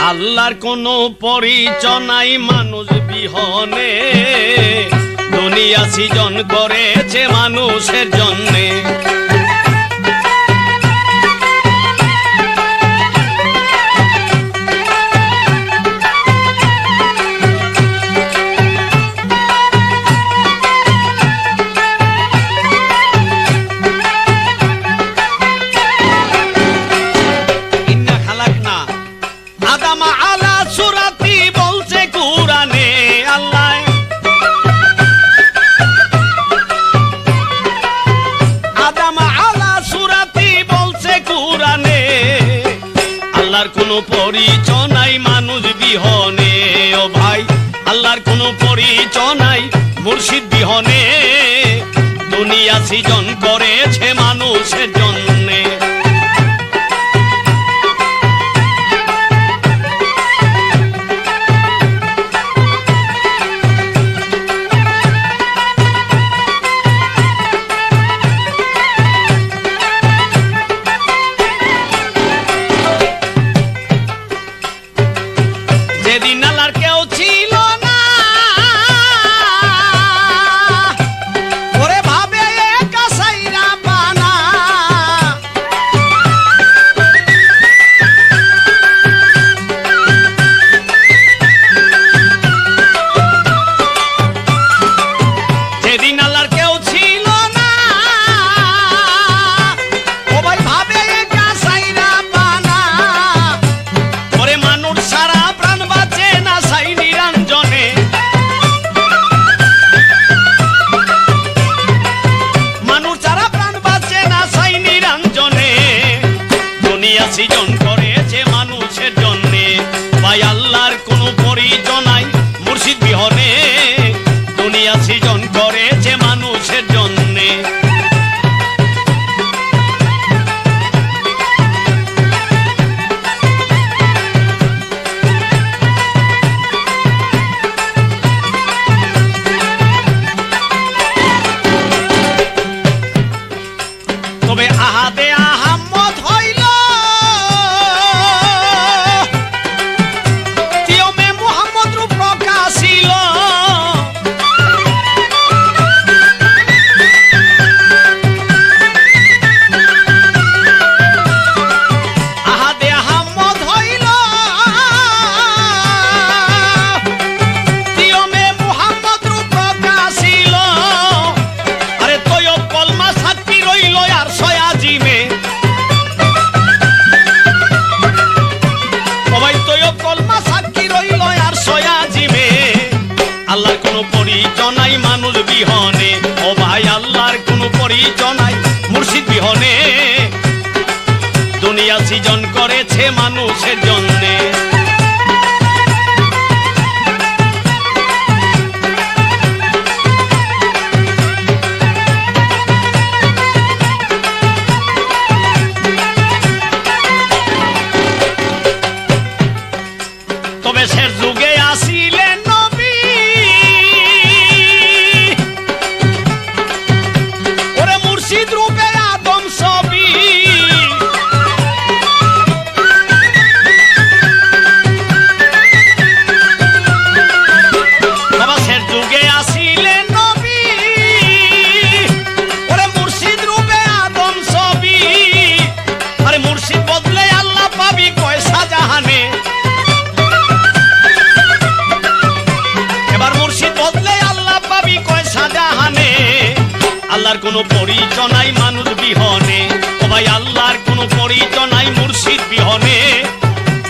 আল্লাহর কোনো পরিচনাই মানুষ বিহনে। দুনিয়া সৃজন করেছে মানুষের জন্যে। আল্লাহর কোনো পরিচয় নাই মানুষ বিহনে। ও ভাই, আল্লাহর কোনো পরিচয় নাই মুর্শিদ বিহনে। দুনিয়া সৃজন করেছে মানুষের জন্য। see you মানুষ বিহনে ও ভাই আল্লাহর কোনো পরিচয় মুর্শিদ বিহনে। দুনিয়া সৃজন করেছে মানুষের জন্যে। আল্লাহর কোনো পরিচয় নাই মানুষ বিহনে। ও ভাই আল্লাহর কোনো পরিচয় নাই মুর্শিদ বিহনে।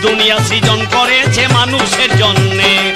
দুনিয়া সৃজন করেছে মানুষের জন্যে।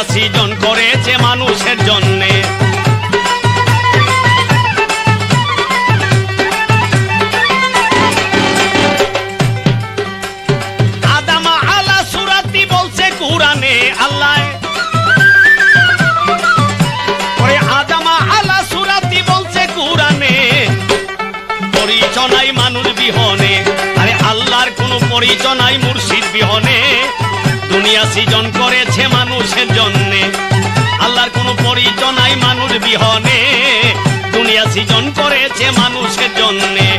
দুনিয়া সৃজন করেছে মানুষের জন্যে। আদামা আলা সুরাতি বলছে কুরানে আল্লাহ। ওরে আদামা আলা সুরাতি বলছে কুরানে পরিচয় নাই মানুষ মুর্শিদ বিহনে। দুনিয়া সৃজন করেছে মানুষের মানুষ দুনিয়া সৃজন করেছে মানুষের জন্যে।